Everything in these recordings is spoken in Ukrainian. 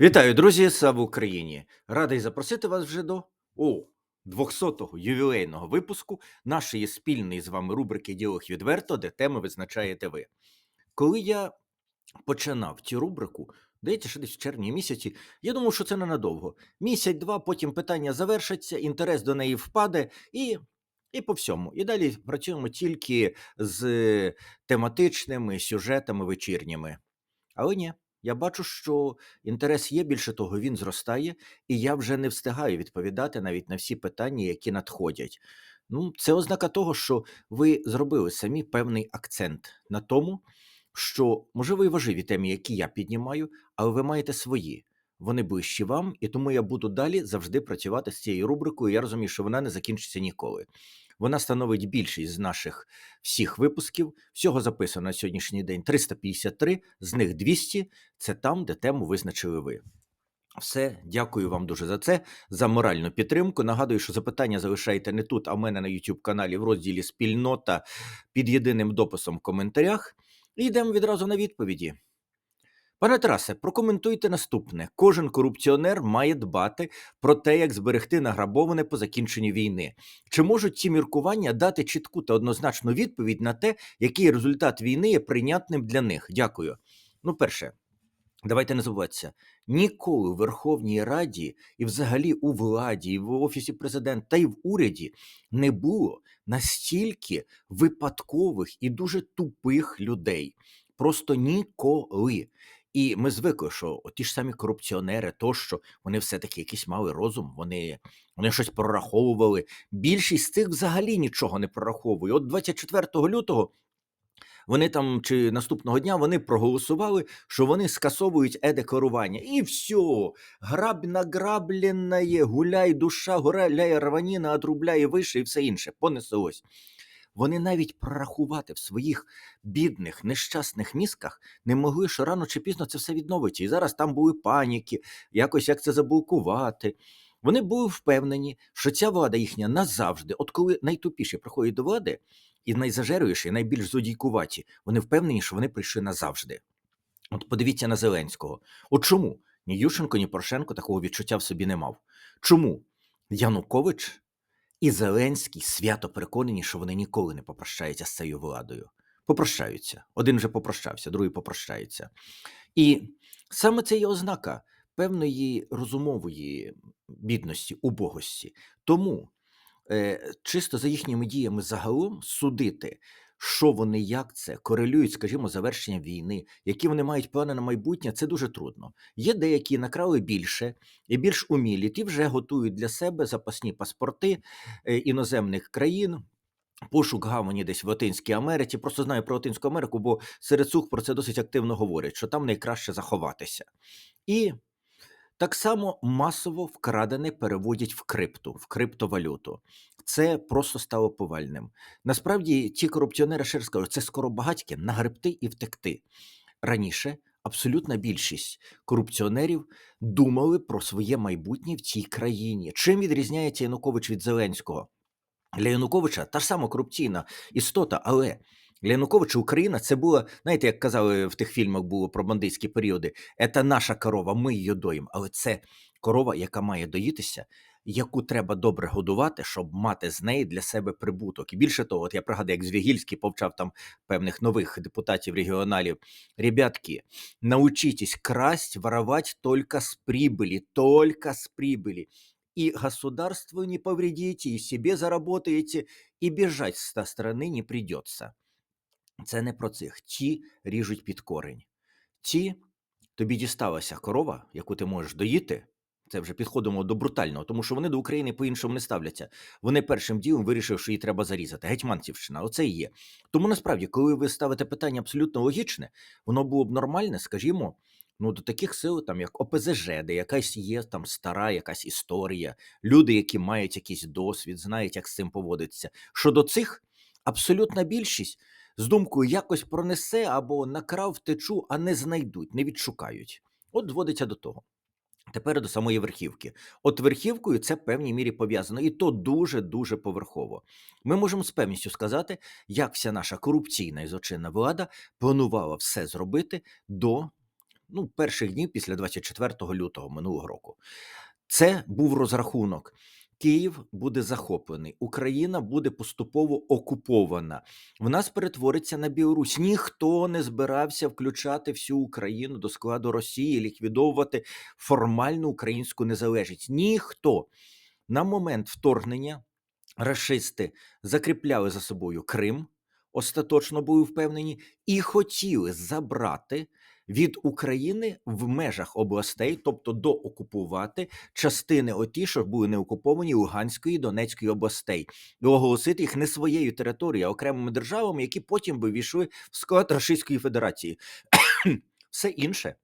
Вітаю, друзі! Слава Україні! Радий запросити вас вже до о, 200-го ювілейного випуску нашої спільної з вами рубрики Діалог відверто, де теми визначаєте ви. Коли я починав цю рубрику, здається, що десь в червні місяці, я думав, що це ненадовго. Місяць-два, потім питання завершаться, інтерес до неї впаде і. І по всьому. І далі працюємо тільки з тематичними сюжетами вечірніми. Але ні, я бачу, що інтерес є, більше того, він зростає, і я вже не встигаю відповідати навіть на всі питання, які надходять. Ну, це ознака того, що ви зробили самі певний акцент на тому, що можливо і важливі теми, які я піднімаю, але ви маєте свої. Вони ближчі вам, і тому я буду далі завжди працювати з цією рубрикою. Я розумію, що вона не закінчиться ніколи. Вона становить більшість з наших всіх випусків. Всього записано на сьогоднішній день 353, з них 200 – це там, де тему визначили ви. Все, дякую вам дуже за це, за моральну підтримку. Нагадую, що запитання залишайте не тут, а в мене на YouTube каналі в розділі Спільнота під єдиним дописом в коментарях. І йдемо відразу на відповіді. Пане Тарасе, прокоментуйте наступне: кожен корупціонер має дбати про те, як зберегти награбоване по закінченню війни. Чи можуть ці міркування дати чітку та однозначну відповідь на те, який результат війни є прийнятним для них? Дякую. Ну, перше, давайте не забуватися. Ніколи в Верховній Раді і взагалі у владі, і в офісі президента, та й в уряді не було настільки випадкових і дуже тупих людей. Просто ніколи. І ми звикли, що ті ж самі корупціонери, тощо вони все-таки якийсь мали розум, вони, вони щось прораховували. Більшість з цих взагалі нічого не прораховує. От 24 лютого вони там чи наступного дня вони проголосували, що вони скасовують е-декларування. І все, граб награблене, гуляй душа, гуляй рваніна, отрубляє вище і все інше. Понеслось. Вони навіть прорахувати в своїх бідних, нещасних мізках не могли, що рано чи пізно це все відновиться. І зараз там були паніки, якось як це заблокувати. Вони були впевнені, що ця влада їхня назавжди, от коли найтупіші приходять до влади, і найзажерюєші, і найбільш зодійкуваті, вони впевнені, що вони прийшли назавжди. От подивіться на Зеленського. От чому ні Ющенко, ні Порошенко такого відчуття в собі не мав? Чому Янукович і Зеленський свято переконані, що вони ніколи не попрощаються з цією владою? Попрощаються. Один вже попрощався, другий попрощається. І саме це є ознака певної розумової бідності, убогості. Тому е, чисто за їхніми діями загалом судити, що вони як це корелюють, скажімо, з завершенням війни, які вони мають плани на майбутнє, це дуже трудно. Є деякі накрали більше і більш умілі, ті вже готують для себе запасні паспорти е, іноземних країн. Пошук гавані десь в Латинській Америці. Просто знаю про Латинську Америку, бо серед сух про це досить активно говорять, що там найкраще заховатися. І так само масово вкрадене переводять в крипту, в криптовалюту. Це просто стало повальним. Насправді, ті корупціонери ще кажу, це скоро багатьки нагребти і втекти. Раніше абсолютна більшість корупціонерів думали про своє майбутнє в цій країні. Чим відрізняється Янукович від Зеленського? Для Януковича та ж сама корупційна істота, але для Януковича Україна це була, знаєте, як казали в тих фільмах було про бандитські періоди, це наша корова, ми її доїмо. Але це корова, яка має доїтися, яку треба добре годувати, щоб мати з неї для себе прибуток. І більше того, от я пригадую, як Звігільський повчав там певних нових депутатів регіоналів. Ребятки, научитесь красть, воровать только с прибыли, только с прибыли. И государству не повредите, и себе заработаете, і бежать з та страны не придется. Це не про цих. Ті ріжуть під корень. Ті тобі дісталася корова, яку ти можеш доїти. Це вже підходимо до брутального, тому що вони до України по-іншому не ставляться. Вони першим ділом вирішили, що її треба зарізати. Гетьманцівщина, оце і є. Тому насправді, коли ви ставите питання абсолютно логічне, воно було б нормальне, скажімо, ну до таких сил, там як ОПЗЖ, де якась є там стара якась історія, люди, які мають якийсь досвід, знають, як з цим поводитися. Щодо цих, абсолютна більшість з думкою якось пронесе або накрав втечу, а не знайдуть, не відшукають. От зводиться до того. Тепер до самої верхівки. От верхівкою це в певній мірі пов'язано, і то дуже-дуже поверхово. Ми можемо з певністю сказати, як вся наша корупційна і злочинна влада планувала все зробити до ну, перших днів після 24 лютого минулого року. Це був розрахунок. Київ буде захоплений, Україна буде поступово окупована. В нас перетвориться на Білорусь. Ніхто не збирався включати всю Україну до складу Росії, ліквідовувати формальну українську незалежність. Ніхто на момент вторгнення рашисти закріпляли за собою Крим, остаточно були впевнені, і хотіли забрати від України в межах областей, тобто доокупувати частини оті, що були не окуповані Луганської Донецької областей, і оголосити їх не своєю територією, а окремими державами, які потім би війшли в склад Російської Федерації. Все інше.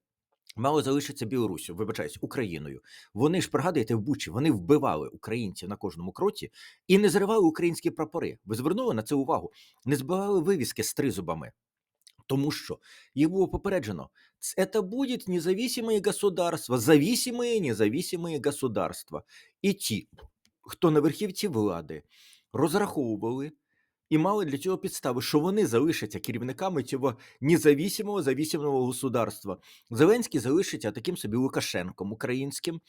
Мало залишиться Білоруссю, вибачаюсь, Україною. Вони ж пригадуєте в Бучі, вони вбивали українців на кожному кроці і не зривали українські прапори. Ви звернули на це увагу? Не збивали вивіски з тризубами Тому що їх було попереджено, це буде независимые государства, зависимые независимые государства. І ті, хто на верхівці влади розраховували і мали для цього підстави, що вони залишаться керівниками цього независимого зависимого государства. Зеленський залишиться таким собі Лукашенком українським.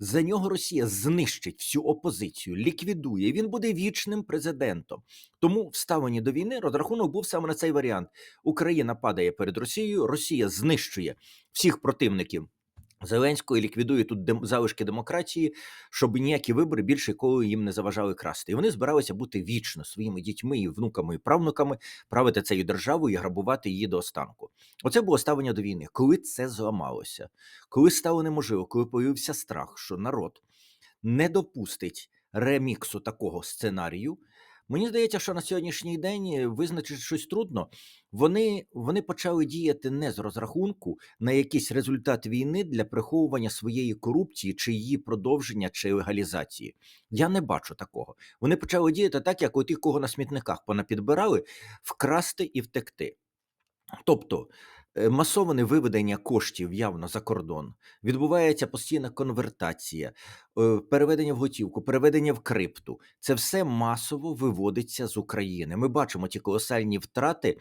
За нього Росія знищить всю опозицію, ліквідує. Він буде вічним президентом. Тому в ставленні до війни розрахунок був саме на цей варіант: Україна падає перед Росією, Росія знищує всіх противників. Зеленського ліквідує тут дем- залишки демократії, щоб ніякі вибори більше коли їм не заважали красти. І вони збиралися бути вічно своїми дітьми і внуками і правнуками, правити цією державою і грабувати її до останку. Оце було ставлення до війни. Коли це зламалося, коли стало неможливо, коли появився страх, що народ не допустить реміксу такого сценарію. Мені здається, що на сьогоднішній день е, визначити щось трудно. Вони, вони почали діяти не з розрахунку на якийсь результат війни для приховування своєї корупції, чи її продовження, чи легалізації. Я не бачу такого. Вони почали діяти так, як у тих, кого на смітниках понапідбирали, вкрасти і втекти. Тобто масоване виведення коштів явно за кордон, відбувається постійна конвертація, е, переведення в готівку, переведення в крипту. Це все масово виводиться з України. Ми бачимо ті колосальні втрати.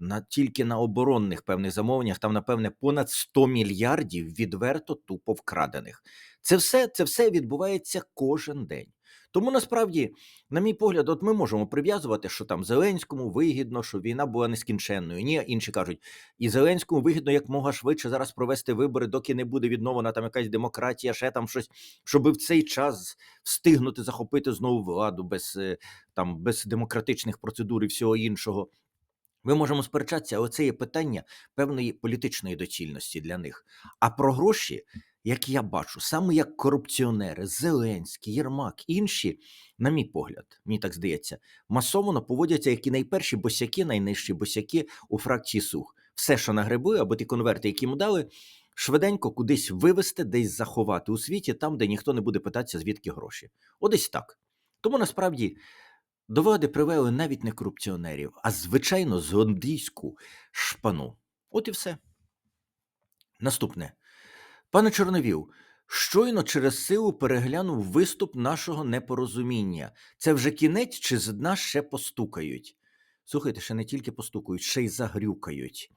На тільки на оборонних певних замовленнях там, напевне, понад 100 мільярдів відверто тупо вкрадених. Це все, це все відбувається кожен день. Тому насправді на мій погляд, от ми можемо прив'язувати, що там Зеленському вигідно, що війна була нескінченною. Ні, інші кажуть, і Зеленському вигідно як мога швидше зараз провести вибори, доки не буде відновлена там якась демократія, ще там щось, щоб в цей час встигнути захопити знову владу без е, там без демократичних процедур і всього іншого. Ми можемо сперечатися, але це є питання певної політичної доцільності для них. А про гроші, як я бачу, саме як корупціонери, Зеленський, Єрмак, інші, на мій погляд, мені так здається, масово поводяться як і найперші босяки, найнижчі босяки у фракції Сух. Все, що нагребли, або ті конверти, які їм дали, швиденько кудись вивезти, десь заховати у світі, там, де ніхто не буде питатися, звідки гроші. Одесь так. Тому насправді до влади привели навіть не корупціонерів, а звичайно злодійську шпану. От і все. Наступне. Пане Чорновіл, щойно через силу переглянув виступ нашого непорозуміння. Це вже кінець, чи з дна ще постукають? Слухайте, ще не тільки постукають, ще й загрюкають.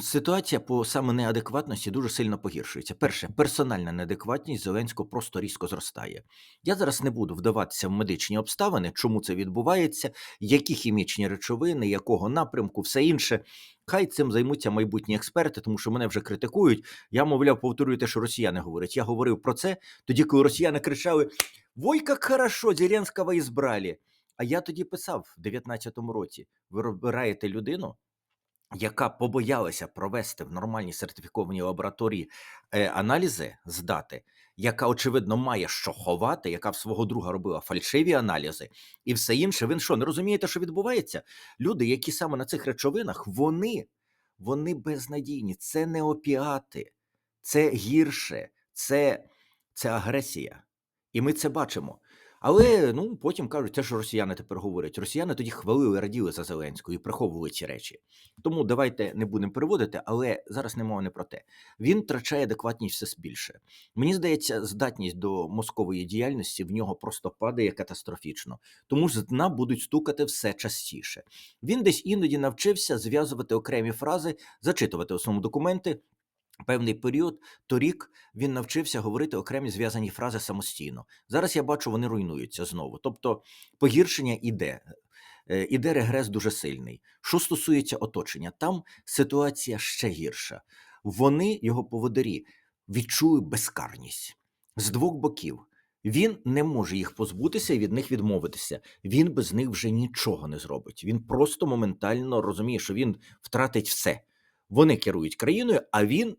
Ситуація по саме неадекватності дуже сильно погіршується. Перше, персональна неадекватність Зеленського просто різко зростає. Я зараз не буду вдаватися в медичні обставини, чому це відбувається, які хімічні речовини, якого напрямку, все інше. Хай цим займуться майбутні експерти, тому що мене вже критикують. Я, мовляв, повторюю те, що росіяни говорять. Я говорив про це тоді, коли росіяни кричали: Вой, як хорошо, Зеленського ізбрали. А я тоді писав в 19-му році: ви вибираєте людину, яка побоялася провести в нормальній сертифікованій лабораторії е, аналізи здати, яка очевидно має що ховати, яка в свого друга робила фальшиві аналізи і все інше. Ви що, не розумієте, що відбувається? Люди, які саме на цих речовинах, вони, вони безнадійні. Це не опіати, це гірше, це, це агресія. І ми це бачимо. Але ну потім кажуть, те, що росіяни тепер говорять. Росіяни тоді хвалили, раділи за Зеленського і приховували ці речі. Тому давайте не будемо переводити, але зараз не мова не про те. Він втрачає адекватність все більше. Мені здається, здатність до мозкової діяльності в нього просто падає катастрофічно, тому ж з дна будуть стукати все частіше. Він десь іноді навчився зв'язувати окремі фрази, зачитувати основні документи. Певний період торік він навчився говорити окремі зв'язані фрази самостійно. Зараз я бачу, вони руйнуються знову. Тобто погіршення іде. Е, Іде регрес дуже сильний. Що стосується оточення, там ситуація ще гірша. Вони, його поводирі, відчули безкарність з двох боків. Він не може їх позбутися і від них відмовитися. Він без них вже нічого не зробить. Він просто моментально розуміє, що він втратить все. Вони керують країною, а він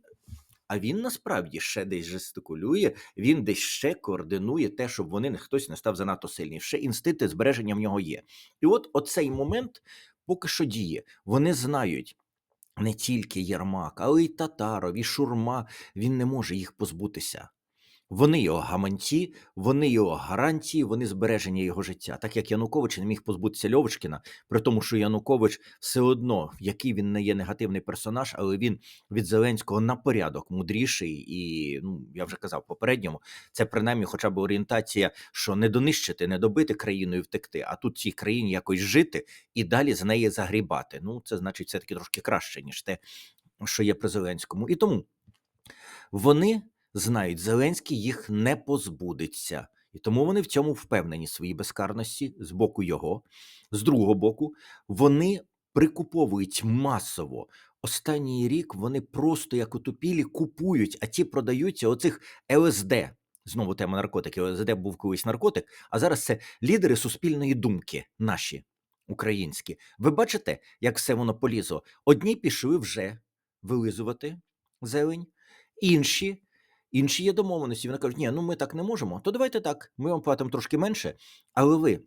а він насправді ще десь жестикулює, він десь ще координує те, щоб вони не хтось не став занадто сильний. Ще інстинкти збереження в нього є. І от оцей момент поки що діє. Вони знають. Не тільки Єрмак, але й Татаров, і Шурма. Він не може їх позбутися. Вони його гаманці, вони його гарантії, вони збереження його життя. Так як Янукович не міг позбутися Льовочкіна, при тому, що Янукович все одно, який він не є негативний персонаж, але він від Зеленського на порядок мудріший, і ну я вже казав попередньому, це принаймні, хоча б орієнтація, що не донищити, не добити країну і втекти, а тут цій країні якось жити і далі з неї загрібати. Ну це значить все таки трошки краще ніж те, що є при Зеленському. І тому вони знають, Зеленський їх не позбудеться. І тому вони в цьому впевнені своїй безкарності з боку його. З другого боку, вони прикуповують масово. Останній рік вони просто як утопілі купують, а ті продаються оцих ЛСД. Знову тема наркотиків. ЛСД був колись наркотик, а зараз це лідери суспільної думки, наші українські. Ви бачите, як все воно полізло? Одні пішли вже вилизувати зелень, інші Інші є домовленості. Вони кажуть, ні, ну ми так не можемо. То давайте так, ми вам платимо трошки менше, але ви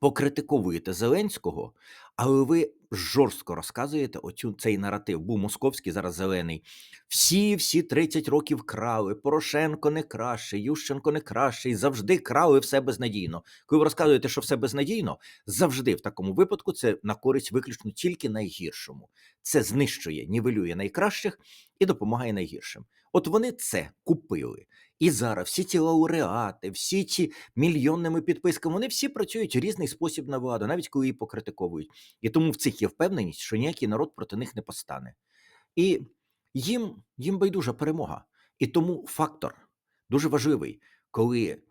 покритиковуєте Зеленського, але ви жорстко розказуєте оцю цей наратив. Був московський, зараз зелений. Всі, всі 30 років крали. Порошенко не краще, Ющенко не кращий, завжди крали все безнадійно. Коли ви розказуєте, що все безнадійно, завжди в такому випадку це на користь виключно тільки найгіршому. Це знищує, нівелює найкращих і допомагає найгіршим. От вони це купили. І зараз всі ці лауреати, всі ці мільйонними підписками, вони всі працюють різний спосіб на владу, навіть коли її покритиковують. І тому в цих є впевненість, що ніякий народ проти них не постане. І їм, їм байдужа перемога. І тому фактор дуже важливий, коли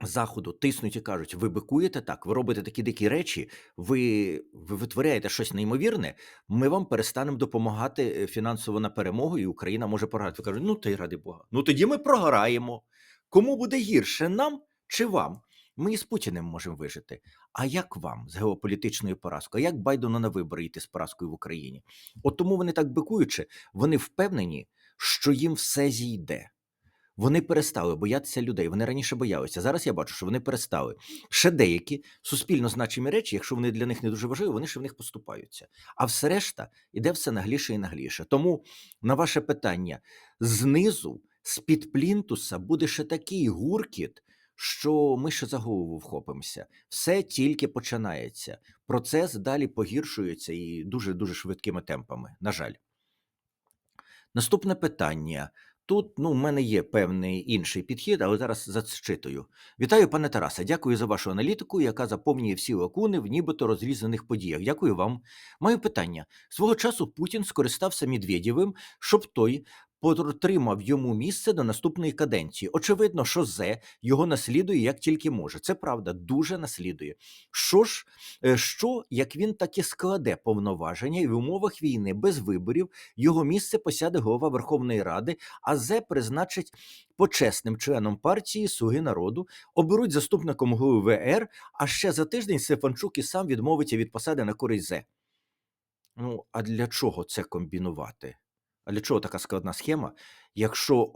Заходу тиснуть і кажуть: ви бикуєте так, ви робите такі дикі речі, ви, ви витворяєте щось неймовірне. Ми вам перестанемо допомагати е, фінансово на перемогу, і Україна може програти. Ви кажуть, ну ти ради Бога. Ну тоді ми програємо. Кому буде гірше, нам чи вам? Ми і з Путіним можемо вижити. А як вам з геополітичною поразкою? Як Байдену на вибори йти з поразкою в Україні? От тому вони так бикуючи, вони впевнені, що їм все зійде. Вони перестали боятися людей. Вони раніше боялися. Зараз я бачу, що вони перестали. Ще деякі суспільно значимі речі, якщо вони для них не дуже важливі, вони ще в них поступаються. А все решта іде все нагліше і нагліше. Тому на ваше питання знизу, з-під плінтуса, буде ще такий гуркіт, що ми ще за голову вхопимося. Все тільки починається. Процес далі погіршується і дуже дуже швидкими темпами. На жаль. Наступне питання. Тут ну, в мене є певний інший підхід, але зараз зачитую. Вітаю, пане Тарасе. Дякую за вашу аналітику, яка заповнює всі лакуни в нібито розрізаних подіях. Дякую вам. Маю питання. Свого часу Путін скористався Медведєвим, щоб той потримав йому місце до наступної каденції. Очевидно, що Зе його наслідує як тільки може. Це правда, дуже наслідує. Що ж, е, що як він таки складе повноваження і в умовах війни без виборів його місце посяде голова Верховної Ради, а Зе призначить почесним членом партії Слуги народу, оберуть заступником голови ВР, а ще за тиждень Стефанчук і сам відмовиться від посади на користь Зе. Ну, а для чого це комбінувати? А для чого така складна схема? Якщо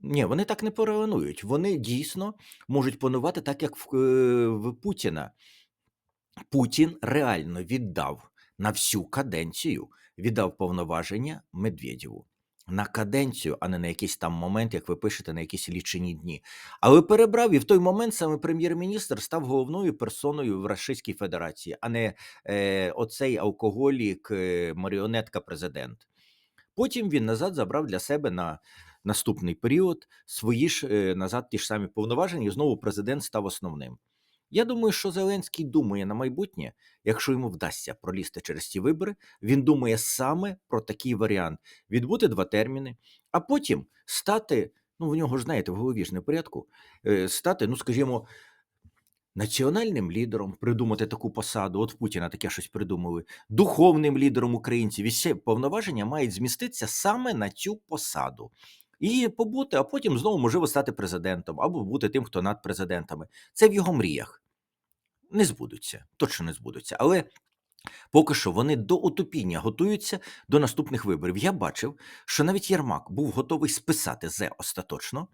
ні, вони так не паранують. Вони дійсно можуть панувати так, як в, е, в Путіна. Путін реально віддав на всю каденцію, віддав повноваження Медведєву. на каденцію, а не на якийсь там момент, як ви пишете, на якісь лічені дні. Але перебрав і в той момент саме прем'єр-міністр став головною персоною в Російській Федерації, а не е, оцей алкоголік, е, маріонетка президент. Потім він назад забрав для себе на наступний період свої ж е, назад ті ж самі повноваження, і знову президент став основним. Я думаю, що Зеленський думає на майбутнє, якщо йому вдасться пролізти через ці вибори, він думає саме про такий варіант: відбути два терміни, а потім стати, ну в нього ж знаєте, в голові ж не порядку, е, стати, ну скажімо, національним лідером, придумати таку посаду. От Путіна таке щось придумали, духовним лідером українців. І всі повноваження мають зміститися саме на цю посаду. І побути, а потім знову можливо стати президентом або бути тим, хто над президентами. Це в його мріях. Не збудуться, точно не збудуться. Але поки що вони до утопіння готуються до наступних виборів. Я бачив, що навіть Єрмак був готовий списати зе остаточно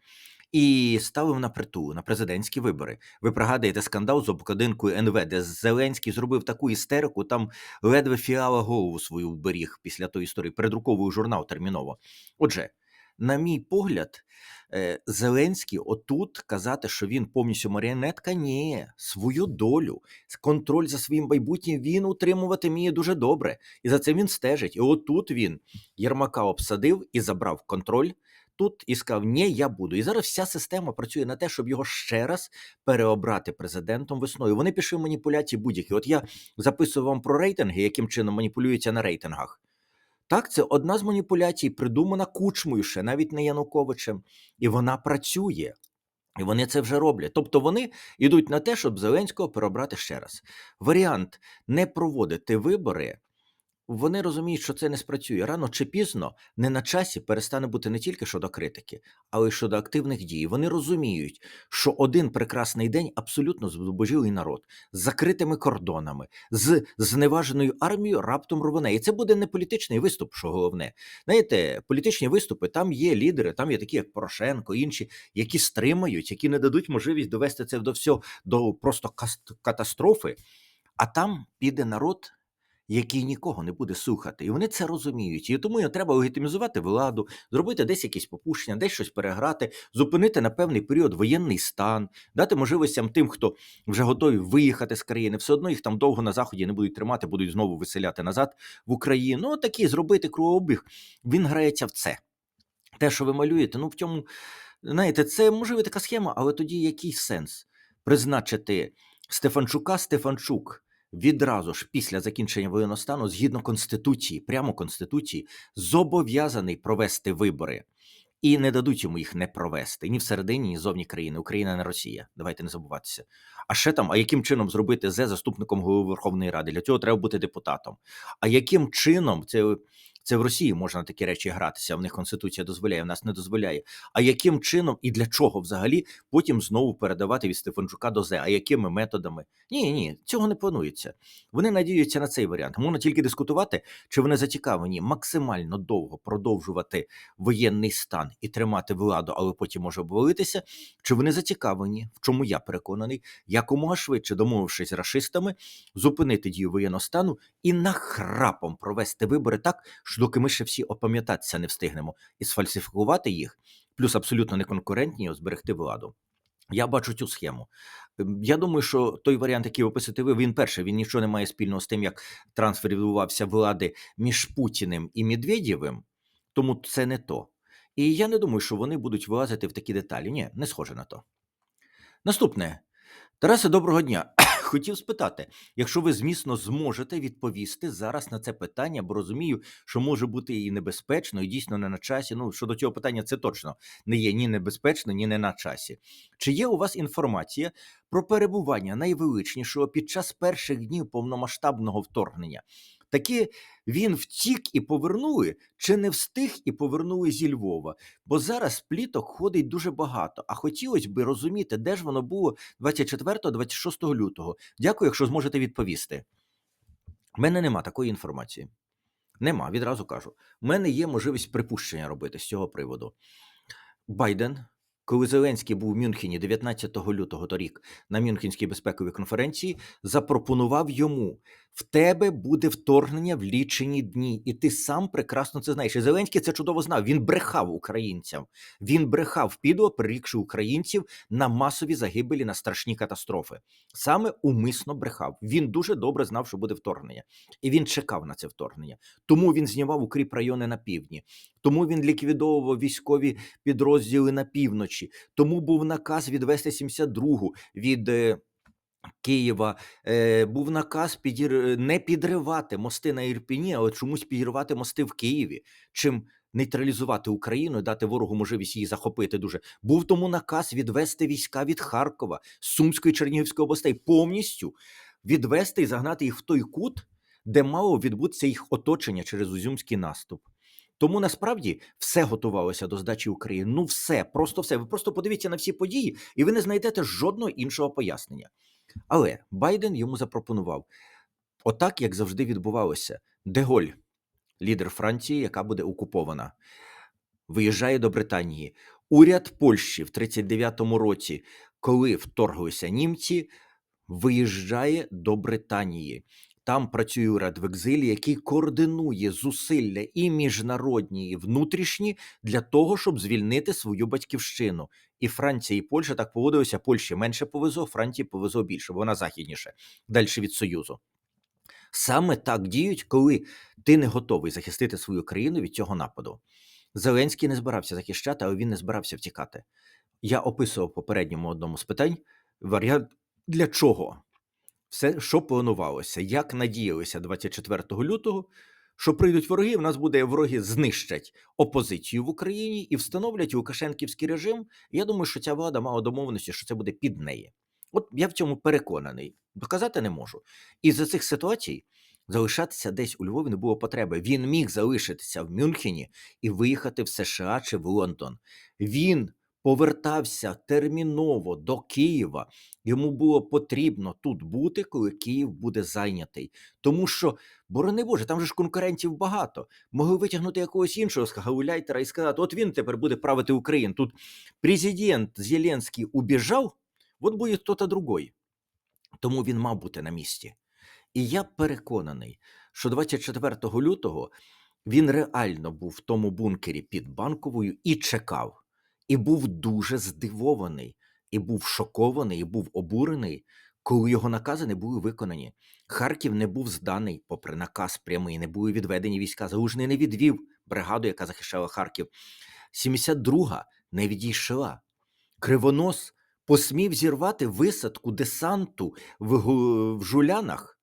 і ставив на притулу на президентські вибори. Ви пригадуєте скандал з обкладинкою НВ, де Зеленський зробив таку істерику, там ледве фіала голову свою вберіг після тої історії, передруковує журнал терміново. Отже, на мій погляд, е, Зеленський отут казати, що він повністю маріонетка, ні, свою долю, контроль за своїм майбутнім він утримувати вміє дуже добре. І за це він стежить. І отут він Єрмака обсадив і забрав контроль. Тут і сказав, ні, я буду. І зараз вся система працює на те, щоб його ще раз переобрати президентом весною. Вони пішли в маніпуляції будь-які. От я записую вам про рейтинги, яким чином маніпулюються на рейтингах. Так, це одна з маніпуляцій, придумана кучмою ще, навіть не Януковичем, і вона працює. І вони це вже роблять. Тобто вони йдуть на те, щоб Зеленського переобрати ще раз. Варіант не проводити вибори. Вони розуміють, що це не спрацює. Рано чи пізно не на часі перестане бути не тільки щодо критики, але й щодо активних дій. Вони розуміють, що один прекрасний день абсолютно зубожілий народ з закритими кордонами, з зневаженою армією раптом рвоне. І це буде не політичний виступ, що головне. Знаєте, політичні виступи там є лідери, там є такі, як Порошенко, інші, які стримають, які не дадуть можливість довести це до всього до просто кас- катастрофи. А там піде народ, який нікого не буде слухати. І вони це розуміють. І тому їм треба легітимізувати владу, зробити десь якісь попущення, десь щось переграти, зупинити на певний період воєнний стан, дати можливостям тим, хто вже готові виїхати з країни. Все одно їх там довго на заході не будуть тримати, будуть знову виселяти назад в Україну. Ну, такий зробити кругообіг. Він грається в це. Те, що ви малюєте, ну в цьому, знаєте, це можливо така схема, але тоді який сенс призначити Стефанчука Стефанчук відразу ж після закінчення воєнного стану, згідно конституції, прямо конституції, зобов'язаний провести вибори. І не дадуть йому їх не провести ні всередині, ні зовні країни. Україна не Росія. Давайте не забуватися. А ще там, а яким чином зробити зе заступником голови Верховної Ради? Для цього треба бути депутатом. А яким чином це, це в Росії можна такі речі гратися? В них конституція дозволяє, в нас не дозволяє. А яким чином і для чого взагалі потім знову передавати від Стефанчука до зе? А якими методами? Ні, ні, цього не планується. Вони надіються на цей варіант. Можна тільки дискутувати, чи вони зацікавлені максимально довго продовжувати воєнний стан і тримати владу, але потім може обвалитися. Чи вони зацікавлені, в чому я переконаний, якомога швидше домовившись з рашистами, зупинити дію воєнного стану і нахрапом провести вибори так, що доки ми ще всі опам'ятатися не встигнемо і сфальсифікувати їх, плюс абсолютно неконкурентні, зберегти владу. Я бачу цю схему. Ем, Я думаю, що той варіант, який описуєте ви, він перший, він нічого не має спільного з тим, як трансфер відбувався влади між Путіним і Медведєвим, тому це не то. І я не думаю, що вони будуть вилазити в такі деталі. Ні, не схоже на то. Наступне. Тарасе, доброго дня. Хотів спитати, якщо ви змісно зможете відповісти зараз на це питання, бо розумію, що може бути і небезпечно, і дійсно не на часі. Ну, щодо цього питання, це точно не є ні небезпечно, ні не на часі. Чи є у вас інформація про перебування найвеличнішого під час перших днів повномасштабного вторгнення? Таки він втік і повернули, чи не встиг і повернули зі Львова? Бо зараз пліток ходить дуже багато. А хотілося би розуміти, де ж воно було 24-26 лютого. Дякую, якщо зможете відповісти. У мене нема такої інформації. Нема, відразу кажу. У мене є можливість припущення робити з цього приводу. Байден, коли Зеленський був в Мюнхені 19 лютого торік на Мюнхенській безпековій конференції, запропонував йому В тебе буде вторгнення в лічені дні, і ти сам прекрасно це знаєш. І Зеленський це чудово знав. Він брехав українцям. Він брехав підло, прирікши українців на масові загибелі, на страшні катастрофи. Саме умисно брехав. Він дуже добре знав, що буде вторгнення, і він чекав на це вторгнення. Тому він знімав укріп райони на півдні. Тому він ліквідовував військові підрозділи на півночі. Тому був наказ відвести 72-гу від. Е, Києва е, був наказ підір... не підривати мости на Ірпіні, а от чомусь підірвати мости в Києві, чим нейтралізувати Україну дати ворогу можливість її захопити. Дуже був тому наказ відвести війська від Харкова, Сумської Чернігівської областей, повністю відвести і загнати їх в той кут, де мало відбутися їх оточення через Узюмський наступ. Тому насправді все готувалося до здачі України. Ну, все, просто все. Ви просто подивіться на всі події, і ви не знайдете жодного іншого пояснення. Але Байден йому запропонував отак, як завжди відбувалося. Деголь, лідер Франції, яка буде окупована, виїжджає до Британії. Уряд Польщі в 39-му році, коли вторглися німці, виїжджає до Британії. Там працює уряд в екзилі, який координує зусилля і міжнародні, і внутрішні для того, щоб звільнити свою батьківщину. І Франція, і Польща так поводилися. Польщі менше повезло, Франції повезло більше, бо вона західніше, далі від Союзу. Саме так діють, коли ти не готовий захистити свою країну від цього нападу. Зеленський не збирався захищати, але він не збирався втікати. Я описував попередньому одному з питань варіант для чого все, що планувалося, як надіялися 24 лютого, що прийдуть вороги, в нас буде вороги знищать опозицію в Україні і встановлять Лукашенківський режим. Я думаю, що ця влада мала домовленості, що це буде під неї. От я в цьому переконаний, доказати не можу. І за цих ситуацій залишатися десь у Львові не було потреби. Він міг залишитися в Мюнхені і виїхати в США чи в Лондон. Він повертався терміново до Києва. Йому було потрібно тут бути, коли Київ буде зайнятий. Тому що, борони Боже, там же ж конкурентів багато. Могли витягнути якогось іншого з гауляйтера і сказати: от він тепер буде правити Україну. Тут президент Зеленський убіжав, от буде хтось другой. Тому він мав бути на місці. І я переконаний, що 24 лютого він реально був в тому бункері під банковою і чекав, і був дуже здивований, і був шокований, і був обурений, коли його накази не були виконані. Харків не був зданий, попри наказ прямий, не були відведені війська. Залужний не відвів бригаду, яка захищала Харків. 72-га не відійшла. Кривонос посмів зірвати висадку десанту в, в Жулянах.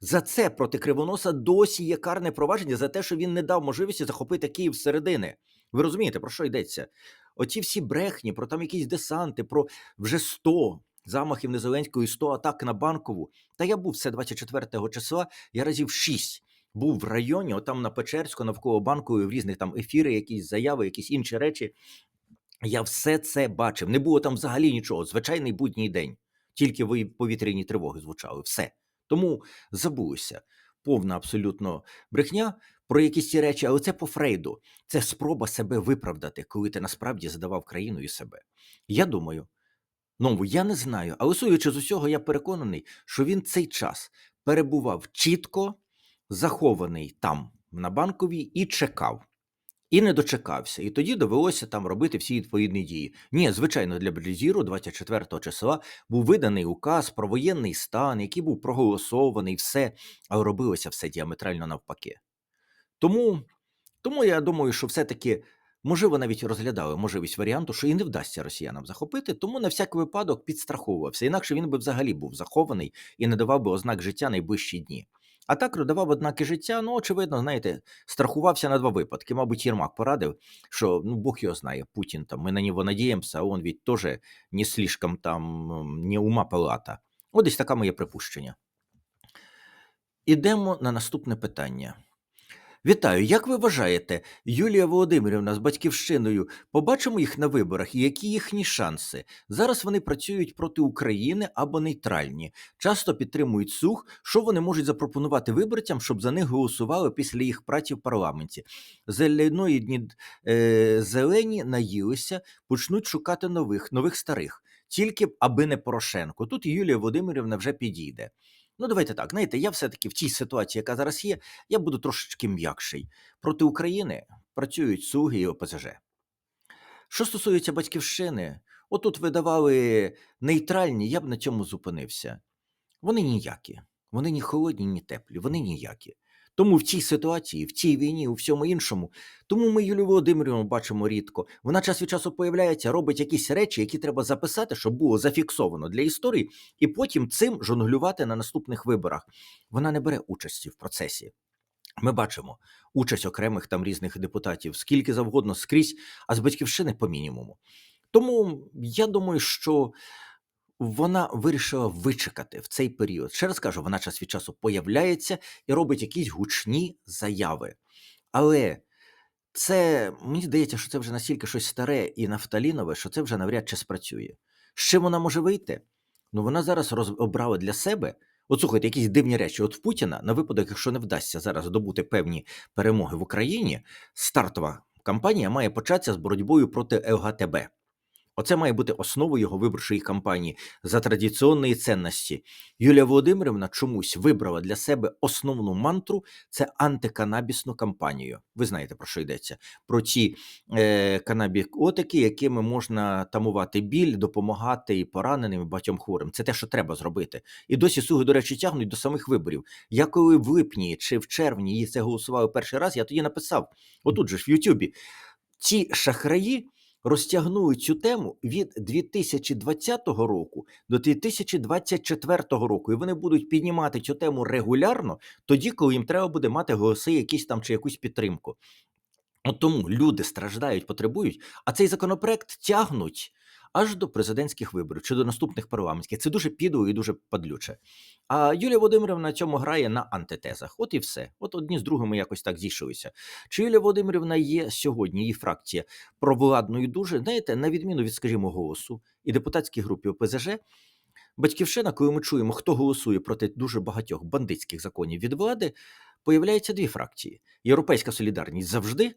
За це проти Кривоноса досі є карне провадження за те, що він не дав можливості захопити Київ зсередини. Ви розумієте, про що йдеться? Оці всі брехні, про там якісь десанти, про вже 100 замахів на Зеленського і 100 атак на банкову. Та я був це 24 числа, я разів 6 був в районі, отам на Печерську, навколо банку, в різних там ефіри, якісь заяви, якісь інші речі. Я все це бачив. Не було там взагалі нічого. Звичайний будній день. Тільки ви- повітряні тривоги звучали. Все. Тому забулися. Повна абсолютно брехня про якісь ці речі, але це по Фрейду. Це спроба себе виправдати, коли ти насправді задавав країну і себе. Я думаю, ну я не знаю, але судячи з усього, я переконаний, що він цей час перебував чітко захований там на банковій і чекав. І не дочекався, і тоді довелося там робити всі відповідні дії. Ні, звичайно, для Блізіру 24 числа був виданий указ про воєнний стан, який був проголосований, все, але робилося все діаметрально навпаки. Тому, тому я думаю, що все-таки, можливо, навіть розглядали можливість варіанту, що і не вдасться росіянам захопити, тому на всяк випадок підстраховувався. Інакше він би взагалі був захований і не давав би ознак життя найближчі дні. А так давав ознаки життя, ну, очевидно, знаєте, страхувався на два випадки. Мабуть, Єрмак порадив, що ну Бог його знає, Путін там, ми на нього надіємося, а он ведь тоже не слишком там не ума палата. От десь таке моє припущення. Ідемо на наступне питання. Вітаю, як ви вважаєте, Юлія Володимирівна з батьківщиною, побачимо їх на виборах і які їхні шанси? Зараз вони працюють проти України або нейтральні, часто підтримують сух, що вони можуть запропонувати виборцям, щоб за них голосували після їх праці в парламенті. Зеленої е, зелені наїлися, почнуть шукати нових, нових старих, тільки аби не Порошенко. Тут Юлія Володимирівна вже підійде. Ну, давайте так. Знаєте, я все-таки в тій ситуації, яка зараз є, я буду трошечки м'якший. Проти України працюють Суги і ОПЗЖ. Що стосується батьківщини, отут видавали нейтральні, я б на цьому зупинився. Вони ніякі. Вони ні холодні, ні теплі, вони ніякі. Тому в цій ситуації, в цій війні, у всьому іншому, тому ми Юлію Володимирівну бачимо рідко. Вона час від часу появляється, робить якісь речі, які треба записати, щоб було зафіксовано для історії, і потім цим жонглювати на наступних виборах. Вона не бере участі в процесі. Ми бачимо участь окремих там різних депутатів, скільки завгодно скрізь, а з батьківщини по мінімуму. Тому я думаю, що вона вирішила вичекати в цей період. Ще раз кажу, вона час від часу появляється і робить якісь гучні заяви. Але це мені здається, що це вже настільки щось старе і нафталінове, що це вже навряд чи спрацює. З чим вона може вийти? Ну вона зараз роз... обрала для себе. От слухайте, якісь дивні речі. От в Путіна, на випадок, якщо не вдасться зараз здобути певні перемоги в Україні, стартова кампанія має початися з боротьбою проти ЛГТБ. Оце має бути основою його виборчої кампанії за традиційної цінності. Юлія Володимирівна чомусь вибрала для себе основну мантру це антиканабісну кампанію. Ви знаєте про що йдеться? Про ті е, канабікотики, якими можна тамувати біль, допомагати і пораненим, і багатьом хворим. Це те, що треба зробити. І досі суги, до речі, тягнуть до самих виборів. Я коли в липні чи в червні її це голосували перший раз, я тоді написав: отут же ж в Ютубі. Ці шахраї розтягнули цю тему від 2020 року до 2024 року, і вони будуть піднімати цю тему регулярно, тоді, коли їм треба буде мати голоси, якісь там чи якусь підтримку. От тому люди страждають, потребують, а цей законопроект тягнуть аж до президентських виборів чи до наступних парламентських. Це дуже підло і дуже падлюче. А Юлія Володимирівна цьому грає на антитезах. От і все. От одні з другими якось так зійшлися. Чи Юлія Володимирівна є сьогодні, її фракція провладною дуже, знаєте, на відміну від, скажімо, голосу і депутатській групі ОПЗЖ. Батьківщина, коли ми чуємо, хто голосує проти дуже багатьох бандитських законів від влади, появляються дві фракції: Європейська солідарність завжди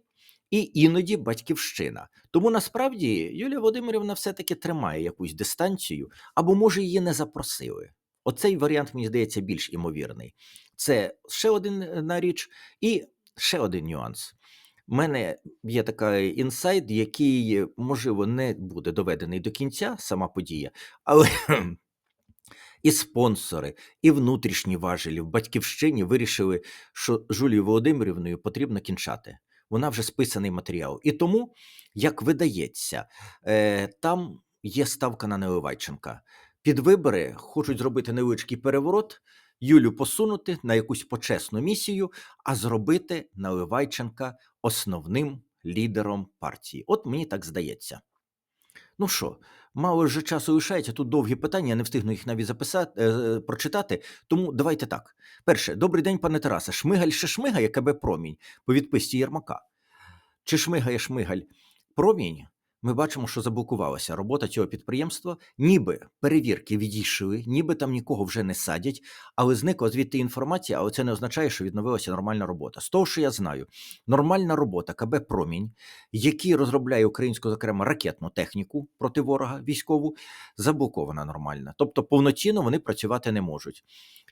і іноді батьківщина. Тому насправді Юлія Володимирівна все-таки тримає якусь дистанцію, або може її не запросили. Оцей варіант, мені здається, більш імовірний. Це ще одна річ, і ще один нюанс. У мене є такий інсайт, який, можливо, не буде доведений до кінця, сама подія, але і спонсори, і внутрішні важелі в батьківщині вирішили, що Жулію Володимирівною потрібно кінчати вона вже списаний матеріал. І тому, як видається, е, там є ставка на Неливайченка. Під вибори хочуть зробити невеличкий переворот, Юлю посунути на якусь почесну місію, а зробити Наливайченка основним лідером партії. От мені так здається. Ну що, мало вже часу лишається, тут довгі питання, я не встигну їх навіть записати, е, прочитати. Тому давайте так. Перше, добрий день, пане Тарасе. Шмигаль ще шмигає КБ Промінь по відписці Єрмака. Чи шмигає шмигаль промінь? Ми бачимо, що заблокувалася робота цього підприємства, ніби перевірки відійшли, ніби там нікого вже не садять, але зникла звідти інформація, але це не означає, що відновилася нормальна робота. З того, що я знаю, нормальна робота КБ Промінь, який розробляє українську, зокрема, ракетну техніку проти ворога військову, заблокована нормально. Тобто повноцінно вони працювати не можуть.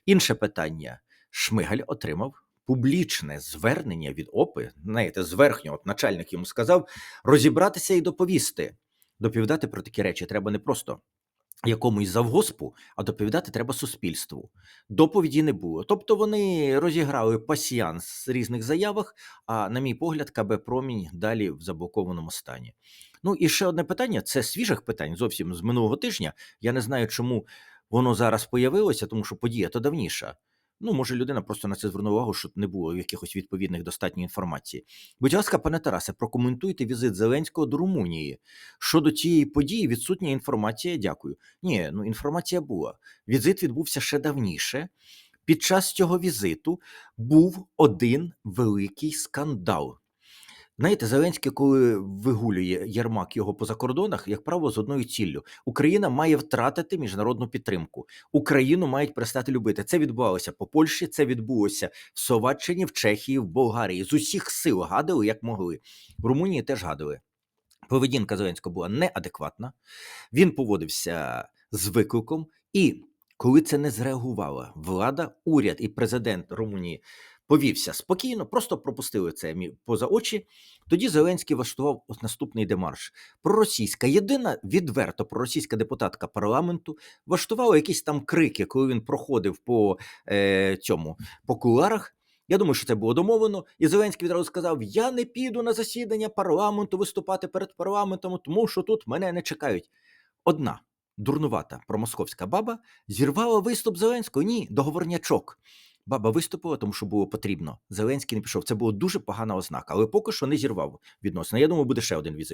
Інше питання: Шмигаль отримав публічне звернення від ОПИ, знаєте, з верхнього от начальник йому сказав розібратися і доповісти. Доповідати про такі речі треба не просто якомусь завгоспу, а доповідати треба суспільству. Доповіді не було. Тобто вони розіграли пасіянс з різних заявах, а, на мій погляд, КБ Промінь далі в заблокованому стані. Ну і ще одне питання: це свіжих питань зовсім з минулого тижня. Я не знаю, чому воно зараз появилося, тому що подія то давніша. Ну, може, людина просто на це звернула увагу, щоб не було якихось відповідних достатньо інформації. Будь ласка, пане Тарасе, прокоментуйте візит Зеленського до Румунії. Щодо цієї події, відсутня інформація. Дякую. Ні, ну інформація була. Візит відбувся ще давніше. Під час цього візиту був один великий скандал. Знаєте, Зеленський, коли вигулює Єрмак його по закордонах, як правило, з одною ціллю: Україна має втратити міжнародну підтримку. Україну мають перестати любити. Це відбувалося по Польщі, це відбулося в Словаччині, в Чехії, в Болгарії. З усіх сил гадали, як могли. В Румунії теж гадали. Поведінка Зеленського була неадекватна. Він поводився з викликом і Коли це не зреагувала влада, уряд і президент Румунії повівся спокійно, просто пропустили це поза очі. Тоді Зеленський влаштував наступний демарш. Проросійська єдина відверто проросійська депутатка парламенту влаштувала якісь там крики, коли він проходив по е, цьому по куларах. Я думаю, що це було домовлено. І Зеленський відразу сказав: Я не піду на засідання парламенту виступати перед парламентом, тому що тут мене не чекають. Одна дурнувата промосковська баба зірвала виступ Зеленського. Ні, договорнячок. Баба виступила, тому що було потрібно. Зеленський не пішов. Це була дуже погана ознака, але поки що не зірвав відносини. Я думаю, буде ще один візит.